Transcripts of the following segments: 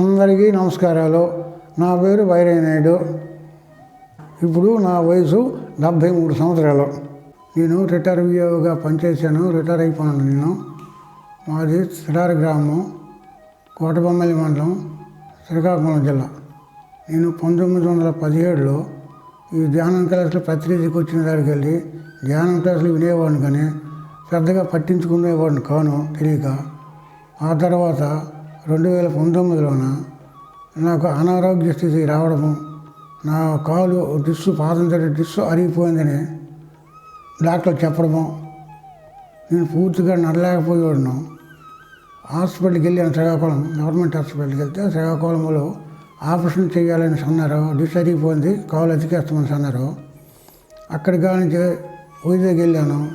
అందరికీ నమస్కారాలు. నా పేరు వైరయ్య నాయుడు ఇప్పుడు నా వయసు డెబ్భై మూడు సంవత్సరాలు. నేను రిటైర్ వియోగా పనిచేశాను. రిటైర్ అయిపోయాను నేను. మాది సిడారి గ్రామం కోటబొమ్మలి మండలం శ్రీకాకుళం జిల్లా. నేను పంతొమ్మిది వందల పదిహేడులో ఈ ధ్యానం క్లాసులు ప్రతినిధికి వచ్చిన దానికి వెళ్ళి ధ్యానం క్లాసులు వినేవాడిని కానీ పెద్దగా పట్టించుకునేవాడిని కాను తెలియక. ఆ తర్వాత రెండు వేల పంతొమ్మిదిలోన నాకు అనారోగ్య స్థితి రావడము నా కాలు డిస్సు పాదం దగ్గర డిస్సు అరిగిపోయిందని డాక్టర్ చెప్పడము నేను పూర్తిగా నడలేకపోయేవాడును. హాస్పిటల్కి వెళ్ళాను శ్రీకాకుళం గవర్నమెంట్ హాస్పిటల్కి వెళ్తే శ్రీకాకుళంలో ఆపరేషన్ చేయాలని అన్నారు. డిస్ అరిగిపోయింది కాలు అతికేస్తామని అన్నారు. అక్కడికి నుంచి వైజాగ్ వెళ్ళాను.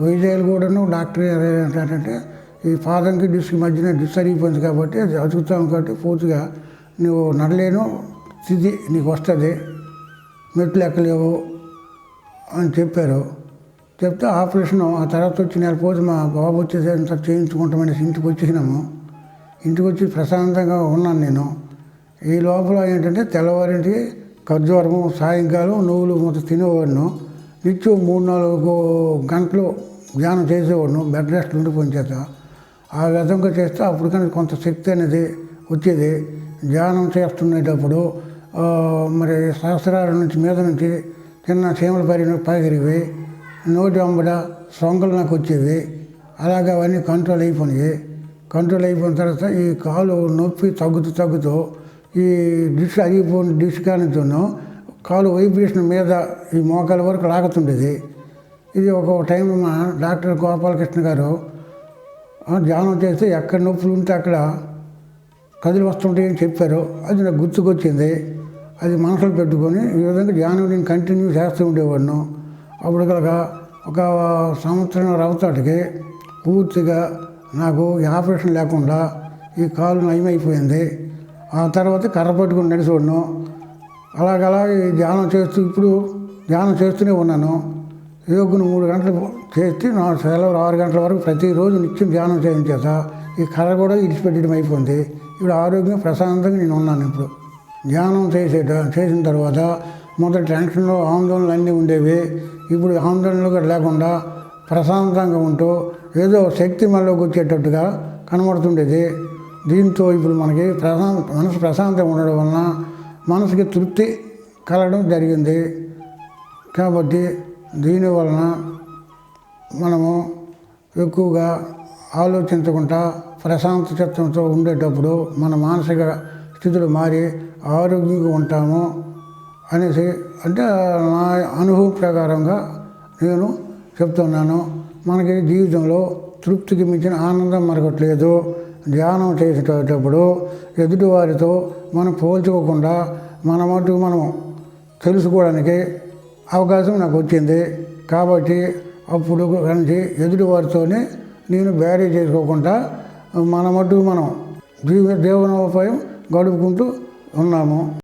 వైజాగ్ కూడాను డాక్టర్ ఏంటంటే ఈ పాదంకి డిస్క్ మధ్యన డిస్ అరిగిపోయింది కాబట్టి అది అతుకుతాం కాబట్టి పూర్తిగా నువ్వు నడలేను స్థితి నీకు వస్తుంది మెట్లు ఎక్కలేవు అని చెప్పారు. చెప్తే ఆపరేషన్ ఆ తర్వాత వచ్చి నెల పోతే మా బాబు వచ్చేసేంత చేయించుకుంటామనేసి ఇంటికి వచ్చేసినాము ఇంటికి వచ్చి ప్రశాంతంగా ఉన్నాను నేను. ఈ లోపల ఏంటంటే తెల్లవారింటి ఖర్జూరము సాయంకాలం నువ్వులు మొత్తం తినేవాడిను. నిత్యం మూడు నాలుగు గంటలు ధ్యానం చేసేవాడిను బెడ్ రెస్ట్ ఉండిపోయిన చేత ఆ విధంగా చేస్తే అప్పుడు కానీ కొంత శక్తి అనేది వచ్చేది. ధ్యానం చేస్తుండేటప్పుడు మరి సహస్రాల నుంచి మీద నుంచి చిన్న చీమల పరిన పగిరివి నోటి అంబడ సొంగలు నాకు వచ్చేవి. అలాగే అవన్నీ కంట్రోల్ అయిపోయినాయి. కంట్రోల్ అయిపోయిన తర్వాత ఈ కాలు నొప్పి తగ్గుతూ తగ్గుతూ ఈ డిష్ అరిగిపోయిన డిష్ కానితోనూ కాలు వైబ్రేషన్ మీద ఈ మోకాల వరకు లాగుతుండేది. ఇది ఒక టైం మా డాక్టర్ గోపాలకృష్ణ గారు ధ్యానం చేస్తే ఎక్కడ నొప్పులు ఉంటే అక్కడ కదిలి వస్తుంటాయని చెప్పారు అది నాకు గుర్తుకొచ్చింది. అది మనసులో పెట్టుకొని ఈ విధంగా ధ్యానం నేను కంటిన్యూ చేస్తూ ఉండేవాడిను. అప్పుడు కనుక ఒక సంవత్సరం రవతాటికి పూర్తిగా నాకు ఈ ఆపరేషన్ లేకుండా ఈ కాలు నయమైపోయింది. ఆ తర్వాత కర్ర పట్టుకుని నడిచేవాడిను. అలాగలా ఈ ధ్యానం చేస్తూ ఇప్పుడు ధ్యానం చేస్తూనే ఉన్నాను. యోగును మూడు గంటలు చేస్తే నా సెలవు ఆరు గంటల వరకు ప్రతిరోజు నిత్యం ధ్యానం చేయించేత ఈ కళ కూడా ఇడిచిపెట్టడం అయిపోయింది. ఇప్పుడు ఆరోగ్యం ప్రశాంతంగా నేను ఉన్నాను ఇప్పుడు. ధ్యానం చేసేట చేసిన తర్వాత మొదటి టెన్షన్లో ఆందోళనలు అన్నీ ఉండేవి. ఇప్పుడు ఆందోళనలు కూడా లేకుండా ప్రశాంతంగా ఉంటూ ఏదో శక్తి మనలోకి వచ్చేటట్టుగా కనబడుతుండేది. దీంతో ఇప్పుడు మనకి ప్రశాంత మనసు ప్రశాంతంగా ఉండడం వలన మనసుకి తృప్తి కలగడం జరిగింది. కాబట్టి దీని వలన మనము ఎక్కువగా ఆలోచించకుండా ప్రశాంత చిత్తంతో ఉండేటప్పుడు మన మానసిక స్థితులు మారి ఆరోగ్యంగా ఉంటాము అనేసి అంటే నా అనుభవం ప్రకారంగా నేను చెప్తున్నాను. మనకి జీవితంలో తృప్తికి మించిన ఆనందం మరొకట్లేదు. ధ్యానం చేసేటప్పుడు ఎదుటివారితో మనం పోల్చుకోకుండా మన మటుకు మనం తెలుసుకోవడానికి అవకాశం నాకు వచ్చింది. కాబట్టి అప్పుడు నుంచి ఎదుటివారితోనే నేను బ్యారీ చేసుకోకుండా మన మటుకు మనం జీవ జీవనోపాయం గడుపుకుంటూ ఉన్నాము.